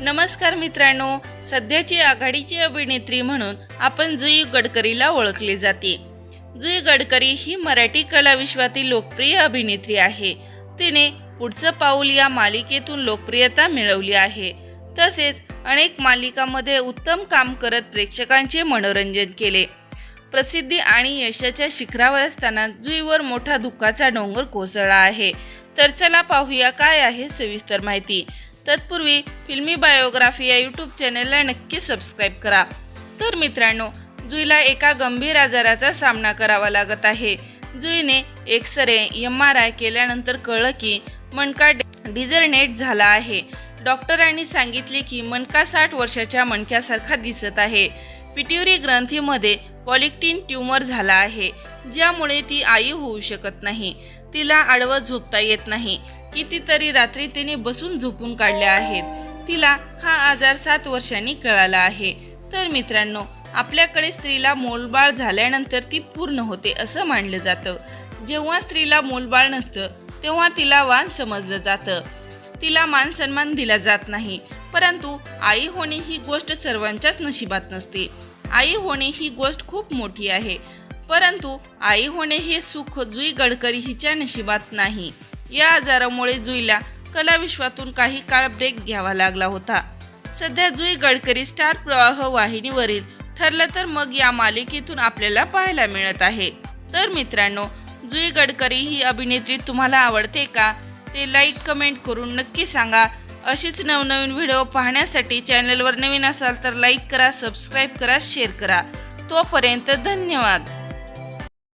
नमस्कार मित्रांनो सध्याची आघाडीची अभिनेत्री म्हणून आपण जुई गडकरीला ओळखले जाते. जुई गडकरी ही मराठी कलाविश्वातील लोकप्रिय अभिनेत्री आहे. तिने पुढचं पाऊल या मालिकेतून लोकप्रियता मिळवली आहे. तसेच अनेक मालिकांमध्ये उत्तम काम करत प्रेक्षकांचे मनोरंजन केले. प्रसिद्धी आणि यशाच्या शिखरावर असताना जुईवर मोठा दुःखाचा डोंगर कोसळला आहे. तर चला पाहूया काय आहे सविस्तर माहिती. तत्पूर्वी फिल्मी बायोग्राफी या यूट्यूब चॅनलला नक्की सबस्क्राईब करा. तर मित्रांनो जुईला एका गंभीर आजाराचा सामना करावा लागत आहे. जुईने x ray M R I केल्यानंतर कळलं की मणका डिझर्नेट झाला आहे. डॉक्टरांनी सांगितले की मणका साठ वर्षाच्या मणक्यासारखा दिसत आहे. पिट्युरी ग्रंथीमध्ये पॉलिक्टिन ट्यूमर झाला आहे. ज्यामुळे ती आई होऊ शकत नाही. तिला आडवं झोपता येत नाही. कितीतरी रात्री तिने बसून झोपून काढल्या आहेत. तिला हा आजार सात वर्षांनी कळाला आहे. तर मित्रांनो आपल्याकडे स्त्रीला मोलबाळ झाल्यानंतर ती पूर्ण होते असं मानलं जातं. जेव्हा स्त्रीला मोलबाळ नसतं तेव्हा तिला वान समजलं जातं. तिला मान सन्मान दिला जात नाही. परंतु आई होणे ही गोष्ट सर्वांच्याच नशिबात नसते. आई होणे ही गोष्ट खूप मोठी आहे. परंतु आई होणे हे सुख जुई गडकरी हिच्या नशिबात नाही. या आजारामुळे जुईला कलाविश्वातून काही काळ ब्रेक घ्यावा लागला होता. सध्या जुई गडकरी स्टार प्रवाह वाहिनीवरील ठरलं तर मग या मालिकेतून आपल्याला पाहायला मिळत आहे. तर मित्रांनो जुई गडकरी ही अभिनेत्री तुम्हाला आवडते का? ते लाईक कमेंट करून नक्की सांगा. अशीच नवनवीन व्हिडिओ पाहण्यासाठी चॅनलवर नवीन असाल तर लाईक करा सबस्क्राईब करा शेअर करा. तोपर्यंत धन्यवाद.